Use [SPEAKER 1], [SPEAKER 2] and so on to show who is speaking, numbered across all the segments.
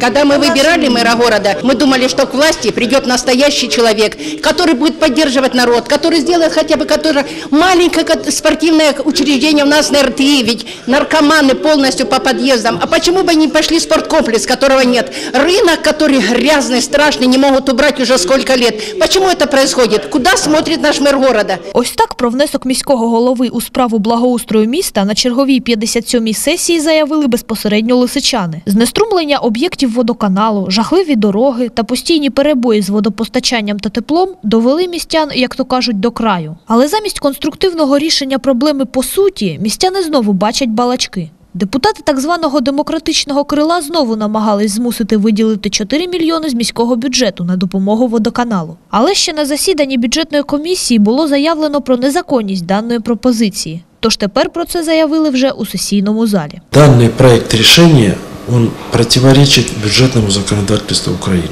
[SPEAKER 1] Когда мы выбирали мэра города, мы думали, что к власти придет настоящий человек, который будет поддерживать народ, который сделает хотя бы которое маленькое ко- спортивное учреждение у нас на РТИ, ведь наркоманы полностью по подъездам. А почему бы не пошли в спорткомплекс, которого нет? Рынок, который грязный, страшный, не могут убрать уже сколько лет. Почему это происходит? Куда смотрит наш мэр города?
[SPEAKER 2] Ось так про внесок міського голови у справу благоустрою міста на черговій 57-й сесії заявили безпосередньо лисичани. Знеструмлення об'єктів водоканалу, жахливі дороги та постійні перебої з водопостачанням та теплом довели містян, як то кажуть, до краю. Але замість конструктивного рішення проблеми по суті, містяни знову бачать балачки. Депутати так званого демократичного крила знову намагались змусити виділити 4 мільйони з міського бюджету на допомогу водоканалу. Але ще на засіданні бюджетної комісії було заявлено про незаконність даної пропозиції. Тож тепер про це заявили вже у сесійному залі.
[SPEAKER 3] Данный проект решения, он противоречит бюджетному законодательству Украины.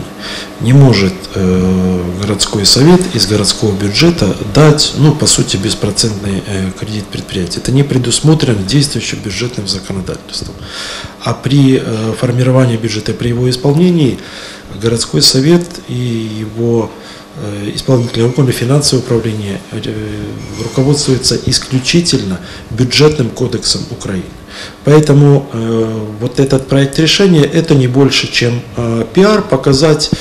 [SPEAKER 3] Не может э, городской совет из городского бюджета дать, ну, по сути, беспроцентный э, кредит предприятию. Это не предусмотрено действующим бюджетным законодательством. А при э, формировании бюджета, при его исполнении, городской совет и его э, исполнительное органы финансовое управление э, руководствуется исключительно бюджетным кодексом Украины. Поэтому э, вот этот проект решения это не больше, чем э, пиар, показать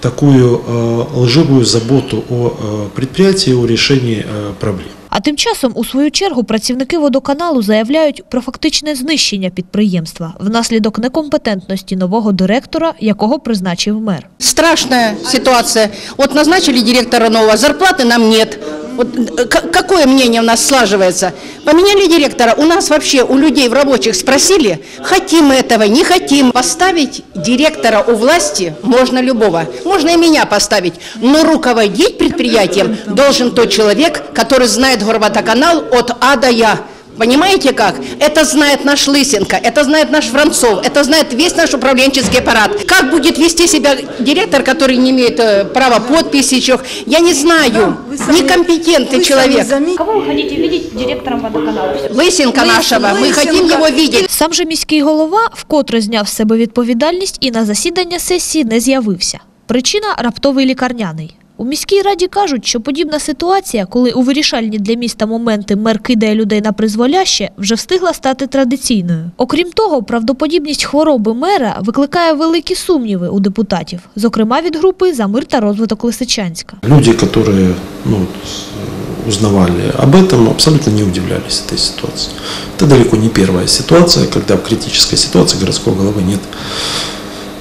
[SPEAKER 3] такую э, лживую заботу о э, предприятии, о решении э, проблем.
[SPEAKER 2] А тим часом, у свою чергу, працівники водоканалу заявляють про фактичне знищення підприємства внаслідок некомпетентності нового директора, якого призначив мер.
[SPEAKER 1] Страшна ситуація. От назначили директора нового, зарплати нам нет. Вот э, какое мнение у нас слаживается? Поменяли директора, у нас вообще, у людей в рабочих спросили, хотим этого, не хотим. Поставить директора у власти можно любого, можно и меня поставить, но руководить предприятием должен тот человек, который знает горводоканал от А до Я. Понимаете как? Это знает наш Лысенко, это знает наш Францов, это знает весь наш управленческий аппарат. Как будет вести себя директор, который не имеет э, права подписи, чё? я не знаю.
[SPEAKER 4] Вы сами-
[SPEAKER 1] Некомпетентный
[SPEAKER 4] вы сами
[SPEAKER 1] человек.
[SPEAKER 4] заметили.
[SPEAKER 2] Кого вы хотите видеть директором водоканалу?
[SPEAKER 1] Лысенко нашего, мы
[SPEAKER 4] Лысенко.
[SPEAKER 1] хотим его видеть.
[SPEAKER 2] Сам же міський голова вкотре зняв з себе відповідальність і на засідання сесії не з'явився. Причина раптовий лікарняний. У міській раді кажуть, що подібна ситуація, коли у вирішальні для міста моменти мер кидає людей на призволяще, вже встигла стати традиційною. Окрім того, правдоподібність хвороби мера викликає великі сумніви у депутатів, зокрема від групи за мир та розвиток Лисичанська.
[SPEAKER 3] Люди, которые ну, вот, э, узнавали об этом, абсолютно не удивлялись этой ситуации. Это далеко не первая ситуация, когда в критической ситуации городского головы нет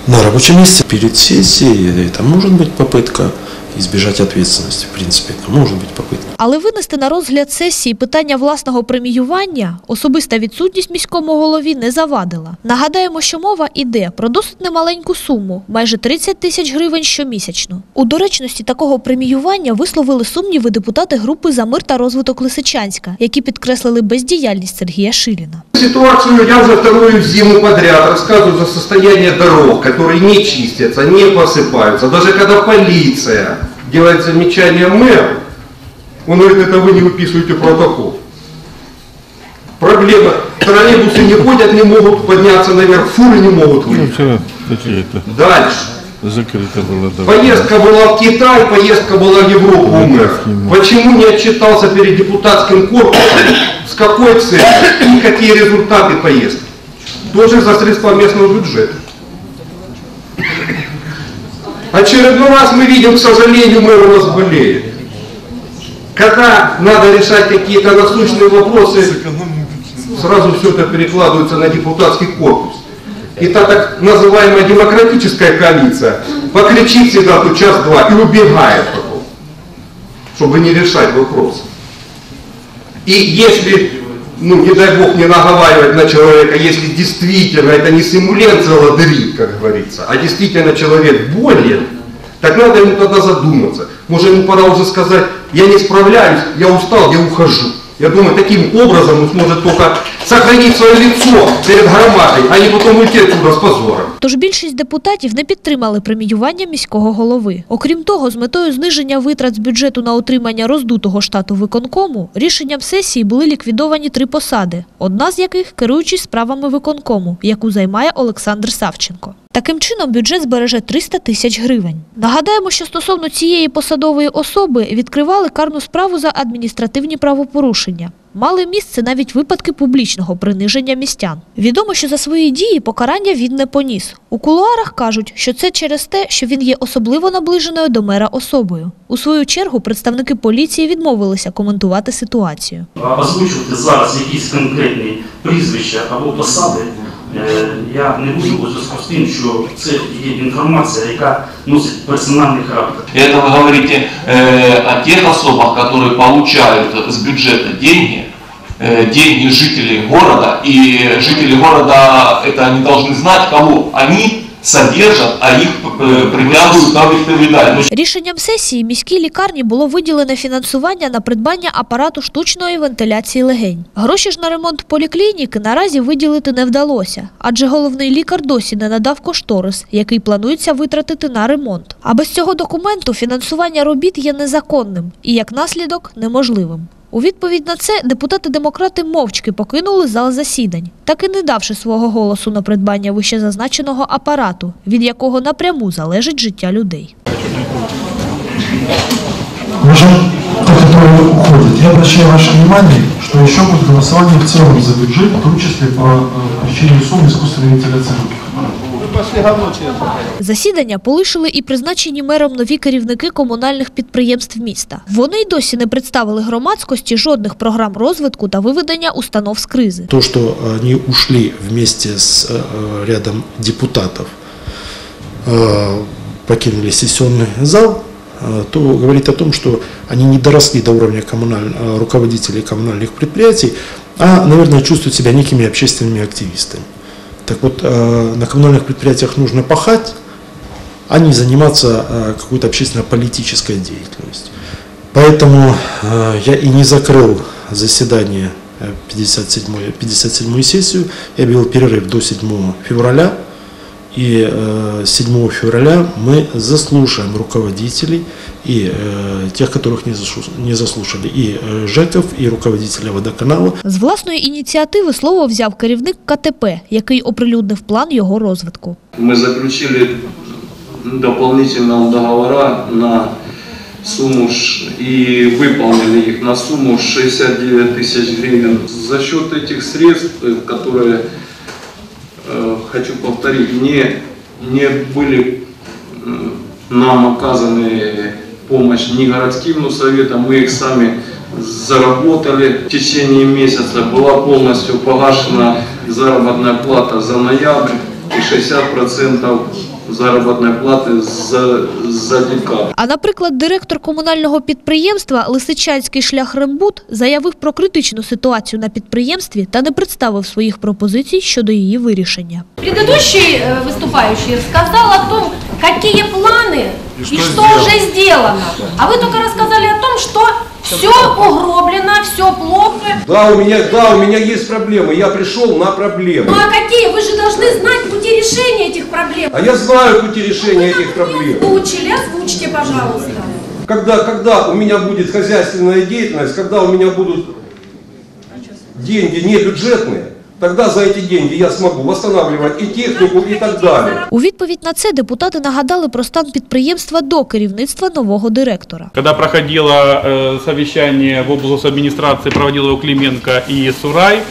[SPEAKER 3] на рабочем месте. Перед сессией это может быть попытка избежать ответственности, в принципе, это может быть попытка.
[SPEAKER 2] Але винести на розгляд сесії питання власного преміювання особиста відсутність міському голові не завадила. Нагадаємо, що мова іде про досить немаленьку суму майже 30 тисяч гривень щомісячно. У доречності такого преміювання висловили сумніви депутати групи за мир та розвиток Лисичанська, які підкреслили бездіяльність Сергія Шиліна.
[SPEAKER 5] Ситуацию я уже вторую зиму подряд рассказываю за состояние дорог, которые не чистятся, не посыпаются. Даже когда полиция делает замечание мэру, он говорит, это вы не выписываете протокол. Проблема. Троллейбусы не ходят, не могут подняться наверх, фуры не могут
[SPEAKER 6] Ну,
[SPEAKER 5] выехать. Дальше.
[SPEAKER 6] закрыто было. да.
[SPEAKER 5] Поездка была в Китай, поездка была в Европу у мэра. Почему не отчитался перед депутатским корпусом, с какой целью и какие результаты поездки? Тоже за средства местного бюджета. Очередной раз мы видим, к сожалению, мэр у нас болеет. Когда надо решать какие-то насущные вопросы, сразу все это перекладывается на депутатский корпус. И та так называемая демократическая коалиция покричит всегда тут час-два и убегает потом, чтобы не решать вопросы. И если, ну не дай бог не наговаривать на человека, если действительно это не симуленция ладрит, как говорится, а действительно человек болен, так надо ему тогда задуматься. Может ему пора уже сказать, я не справляюсь, я устал, я ухожу. Я думаю, таким образом он сможет только сохранить свое лицо перед громадой, а не потом уйти отсюда с позором.
[SPEAKER 2] Тож більшість депутатів не підтримали преміювання міського голови. Окрім того, з метою зниження витрат з бюджету на утримання роздутого штату виконкому, рішенням сесії були ліквідовані три посади, одна з яких керуючий справами виконкому, яку займає Олександр Савченко. Таким чином, бюджет збереже 300 тисяч гривень. Нагадаємо, що стосовно цієї посадової особи відкривали карну справу за адміністративні правопорушення. Мали місце навіть випадки публічного приниження містян. Відомо, що за свої дії покарання він не поніс. У кулуарах кажуть, що це через те, що він є особливо наближеною до мера особою. У свою чергу представники поліції відмовилися коментувати ситуацію.
[SPEAKER 4] озвучувати зараз якісь конкретні прізвища або посади, я не буду у зв'язку з тим, що це є інформація, яка носить персональний характер.
[SPEAKER 7] Это вы говорите э, о тех особах, которые получают с бюджета деньги, э, деньги жителей города, и жители города это они должны знать, кого они содержат, а их э, привязывают на відповідальність.
[SPEAKER 2] Рішенням сесії міській лікарні було виділене фінансування на придбання апарату штучної вентиляції легень. Гроші ж на ремонт поліклініки наразі виділити не вдалося, адже головний лікар досі не надав кошторис, який планується витратити на ремонт. А без цього документу фінансування робіт є незаконним і, як наслідок, неможливим. У відповідь на це депутати-демократи мовчки покинули зал засідань, так і не давши свого голосу на придбання вищезазначеного апарату, від якого напряму залежить життя людей.
[SPEAKER 8] Уже те, которые уходят, я обращаю ваше внимание, что еще будет голосование в целом за бюджет, в том числе по э, включению суммы искусственной вентиляции легких аппаратов.
[SPEAKER 2] Засідання полишили і призначені мером нові керівники комунальних підприємств міста. Вони й досі не представили громадськості жодних програм розвитку та виведення установ з кризи.
[SPEAKER 3] То, что они ушли вместе с э, рядом депутатов, э, покинули сессионный зал, э, то говорит о том, что они не доросли до уровня коммуналь- э, руководителей коммунальных предприятий, а, наверное, чувствуют себя некими общественными активистами. Так вот, э, на коммунальных предприятиях нужно пахать, а не заниматься э, какой-то общественно-политической деятельностью. Поэтому э, я и не закрыл заседание э, 57 57 сессию, я объявил перерыв до 7 февраля. И э, 7 февраля мы заслушаем руководителей и э, тех, которых не, зашу- не заслушали, и э, ЖЭКов, и руководителя водоканала.
[SPEAKER 2] З власної ініціативи слово взяв керівник КТП, який оприлюднив план його розвитку.
[SPEAKER 9] Мы заключили дополнительного договора на сумму ш- и выполнили их на сумму 69 тысяч гривен. За счет этих средств, э, которые, э, хочу повторить, не, не были м, нам оказаны помощь ни городским ну, советам, мы их сами заработали. В течение месяца была полностью погашена заработная плата за ноябрь и 60% заработной платы за, за декабрь.
[SPEAKER 2] А наприклад, директор комунального підприємства Лисичанський шлях Рембут заявив про критичну ситуацію на підприємстві та не представив своїх пропозицій щодо її вирішення.
[SPEAKER 10] Предыдущий э, выступающий рассказал о том, какие планы и что, уже сделано. А вы только рассказали о том, что все угроблено, все плохо.
[SPEAKER 5] Да, у меня, да, у меня есть проблемы. Я пришел на проблемы.
[SPEAKER 10] Ну а какие? Вы же должны знать пути решения этих проблем.
[SPEAKER 5] А я знаю пути решения этих
[SPEAKER 10] Не
[SPEAKER 5] проблем.
[SPEAKER 10] озвучили, озвучьте, пожалуйста.
[SPEAKER 5] Когда, когда у меня будет хозяйственная деятельность, когда у меня будут деньги не бюджетные, тогда за эти деньги я смогу восстанавливать и технику и так далее.
[SPEAKER 2] У відповідь на це депутати нагадали про стан підприємства до керівництва нового директора.
[SPEAKER 11] Когда проходило э, совещание в облгосадминистрации, проводил его Клименко и Сурай, э,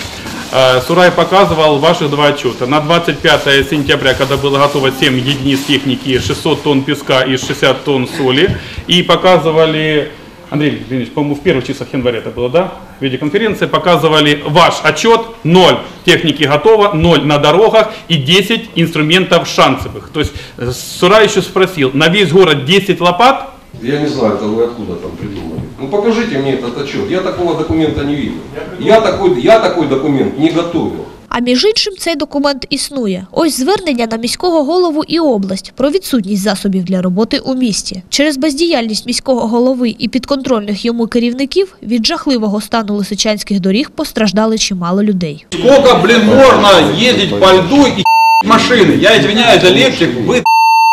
[SPEAKER 11] Сурай показывал ваши два отчета. На 25 сентября, когда было готово 7 единиц техники, 600 тонн песка и 60 тонн соли, и показывали, Андрей Евгеньевич, по-моему, в первых числах января это было, да? В видеоконференции показывали ваш отчет, 0 техники готово, 0 на дорогах и 10 инструментов шансовых. То есть э, Сурай еще спросил, на весь город 10 лопат,
[SPEAKER 5] Я не знаю, это вы откуда там придумали. Ну покажите мне этот отчет. Я такого документа не видел. Я такой, я такой документ не готовил.
[SPEAKER 2] А між іншим, цей документ існує. Ось звернення на міського голову і область про відсутність засобів для роботи у місті. Через бездіяльність міського голови і підконтрольних йому керівників від жахливого стану лисичанських доріг постраждали чимало людей.
[SPEAKER 12] Сколько, блин, можно ездить по льду и машины? Я извиняюсь, электрик, вы с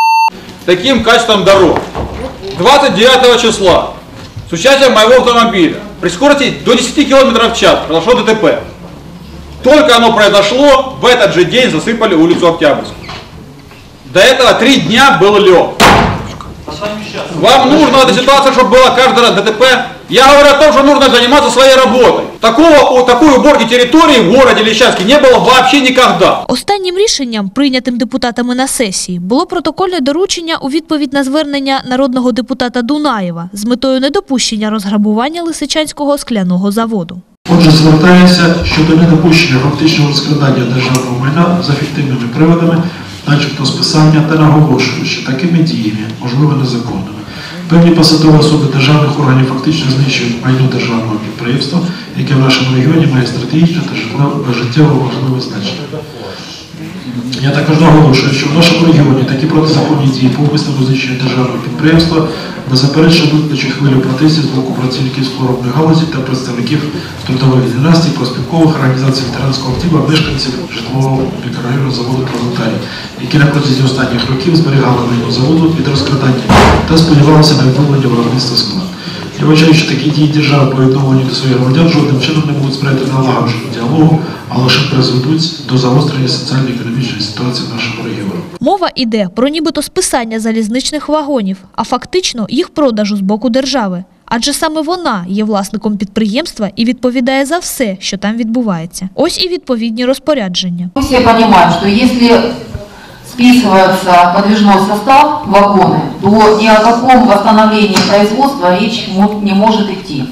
[SPEAKER 12] таким качеством дорог. 29 числа с участием моего автомобиля при скорости до 10 км в час произошло ДТП. Только оно произошло, в этот же день засыпали улицу Октябрьскую. До этого три дня был лед. Вам нужно в этой ситуации, чтобы было каждый раз ДТП? Я говорю о том, что нужно заниматься своей работой. Такого, такой уборки территории в городе Лещанске не было вообще никогда.
[SPEAKER 2] Останнім рішенням, прийнятим депутатами на сесії, було протокольне доручення у відповідь на звернення народного депутата Дунаєва з метою недопущення розграбування Лисичанського скляного заводу.
[SPEAKER 3] Отже, звертаюся щодо недопущення фактичного розкрадання державного майна за фіктивними приводами, начебто списання та наголошую, що такими діями, можливо незаконними, певні посадові особи державних органів фактично знищують майно державного підприємства, яке в нашому регіоні має стратегічне та життєво важливе значення. Я також наголошую, що в нашому регіоні такі протизаконні дії по умисному знищенню державного підприємства беззаперечно викличуть хвилю протестів з боку працівників скоробної галузі та представників трудових династій, проспілкових організацій ветеранського активу, мешканців житлового мікрорайону заводу Пролетарій, які на протязі останніх років зберігали майно заводу від розкрадання та сподівалися на відновлення виробництва скла. Я вважаю, що такі дії держави по відновленню до своїх громадян жодним чином не будуть сприяти налагодженню діалогу, а лише призведуть до загострення соціально-економічної ситуації в нашому регіоні.
[SPEAKER 2] Мова йде про нібито списання залізничних вагонів, а фактично їх продажу з боку держави. Адже саме вона є власником підприємства і відповідає за все, що там відбувається. Ось і відповідні розпорядження.
[SPEAKER 13] Мы все понимаем, что если списывается подвижной состав вагоны, то ни о каком восстановлении производства речь мо- не может идти.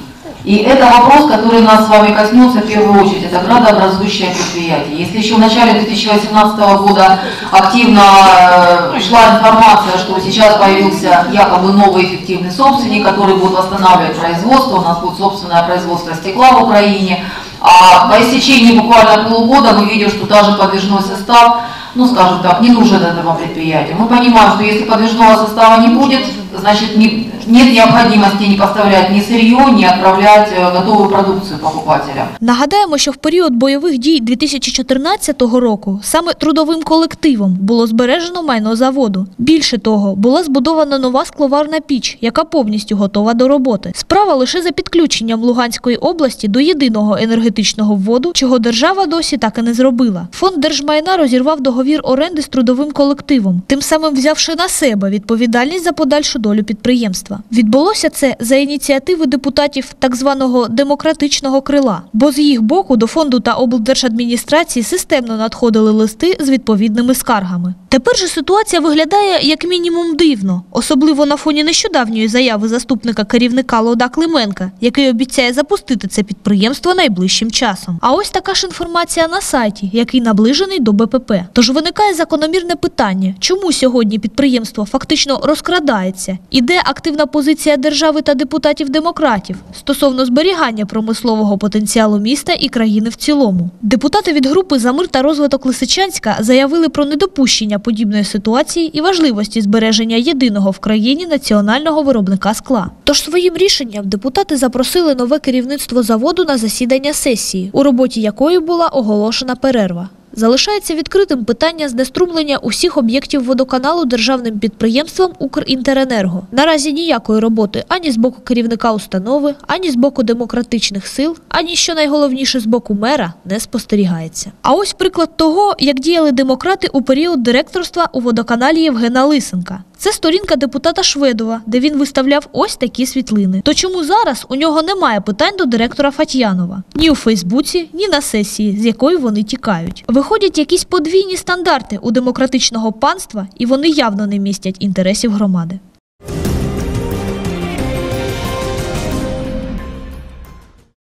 [SPEAKER 13] И это вопрос, который нас с вами коснется в первую очередь, это градообразующее предприятие. Если еще в начале 2018 года активно э, шла информация, что сейчас появился якобы новый эффективный собственник, который будет восстанавливать производство, у нас будет собственное производство стекла в Украине, а по истечении буквально полугода мы видим, что даже подвижной состав, ну скажем так, не нужен этому предприятию. Мы понимаем, что если подвижного состава не будет, значит не- нет необходимости не поставлять ни сырье, ни отправлять э, готовую продукцию покупателям.
[SPEAKER 2] Нагадаємо, що в період бойових дій 2014 року саме трудовим колективом було збережено майно заводу. Більше того, була збудована нова скловарна піч, яка повністю готова до роботи. Справа лише за підключенням Луганської області до єдиного енергетичного вводу, чого держава досі так і не зробила. Фонд держмайна розірвав договір оренди з трудовим колективом, тим самим взявши на себе відповідальність за подальшу долю підприємства. Відбулося це за ініціативи депутатів так званого демократичного крила, бо з їх боку до фонду та облдержадміністрації системно надходили листи з відповідними скаргами. Тепер же ситуація виглядає як мінімум дивно, особливо на фоні нещодавньої заяви заступника керівника Лода Клименка, який обіцяє запустити це підприємство найближчим часом. А ось така ж інформація на сайті, який наближений до БПП. Тож виникає закономірне питання, чому сьогодні підприємство фактично розкрадається? І де активна позиція держави та депутатів-демократів стосовно зберігання промислового потенціалу міста і країни в цілому? Депутати від групи за мир та розвиток Лисичанська заявили про недопущення подібної ситуації і важливості збереження єдиного в країні національного виробника скла. Тож своїм рішенням депутати запросили нове керівництво заводу на засідання сесії, у роботі якої була оголошена перерва. Залишається відкритим питання знеструмлення усіх об'єктів водоканалу державним підприємством Укрінтеренерго. Наразі ніякої роботи ані з боку керівника установи, ані з боку демократичних сил, ані що найголовніше з боку мера не спостерігається. А ось приклад того, як діяли демократи у період директорства у водоканалі Євгена Лисенка. Це сторінка депутата Шведова, де він виставляв ось такі світлини. То чому зараз у нього немає питань до директора Фатьянова? Ні у Фейсбуці, ні на сесії, з якої вони тікають. Виходять якісь подвійні стандарти у демократичного панства, і вони явно не містять інтересів громади.